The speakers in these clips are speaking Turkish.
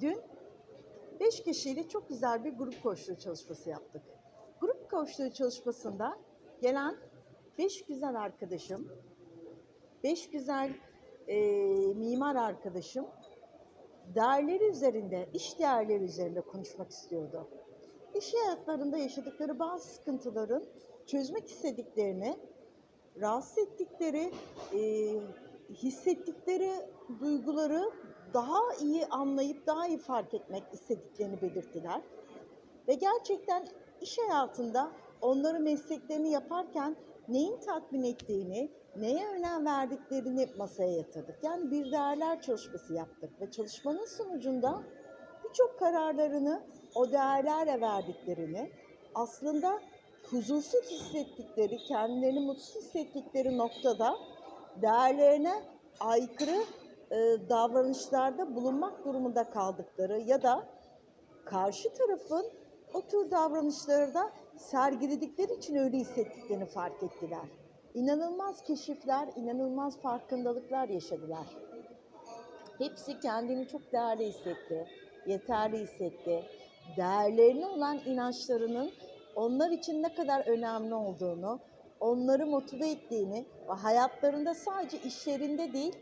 Dün 5 kişiyle çok güzel bir grup koçluğu çalışması yaptık. Grup koçluğu çalışmasında gelen 5 güzel arkadaşım, 5 güzel e, mimar arkadaşım değerleri üzerinde, iş değerleri üzerinde konuşmak istiyordu. İş hayatlarında yaşadıkları bazı sıkıntıların çözmek istediklerini, rahatsız ettikleri, e, hissettikleri duyguları daha iyi anlayıp daha iyi fark etmek istediklerini belirttiler. Ve gerçekten iş hayatında onları mesleklerini yaparken neyin tatmin ettiğini, neye önem verdiklerini masaya yatırdık. Yani bir değerler çalışması yaptık ve çalışmanın sonucunda birçok kararlarını o değerlerle verdiklerini, aslında huzursuz hissettikleri, kendilerini mutsuz hissettikleri noktada değerlerine aykırı e, davranışlarda bulunmak durumunda kaldıkları ya da karşı tarafın o tür davranışları da sergiledikleri için öyle hissettiklerini fark ettiler. İnanılmaz keşifler, inanılmaz farkındalıklar yaşadılar. Hepsi kendini çok değerli hissetti, yeterli hissetti. Değerlerine olan inançlarının onlar için ne kadar önemli olduğunu, onları motive ettiğini ve hayatlarında sadece işlerinde değil,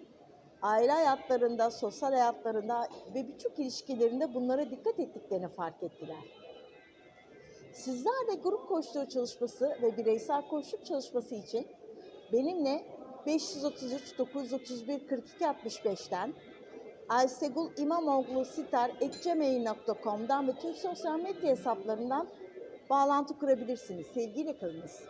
aile hayatlarında, sosyal hayatlarında ve birçok ilişkilerinde bunlara dikkat ettiklerini fark ettiler. Sizler de grup koçluğu çalışması ve bireysel koçluk çalışması için benimle 533 931 42 65'ten Aysegul İmamoğlu Sitar ve tüm sosyal medya hesaplarından bağlantı kurabilirsiniz. Sevgiyle kalınız.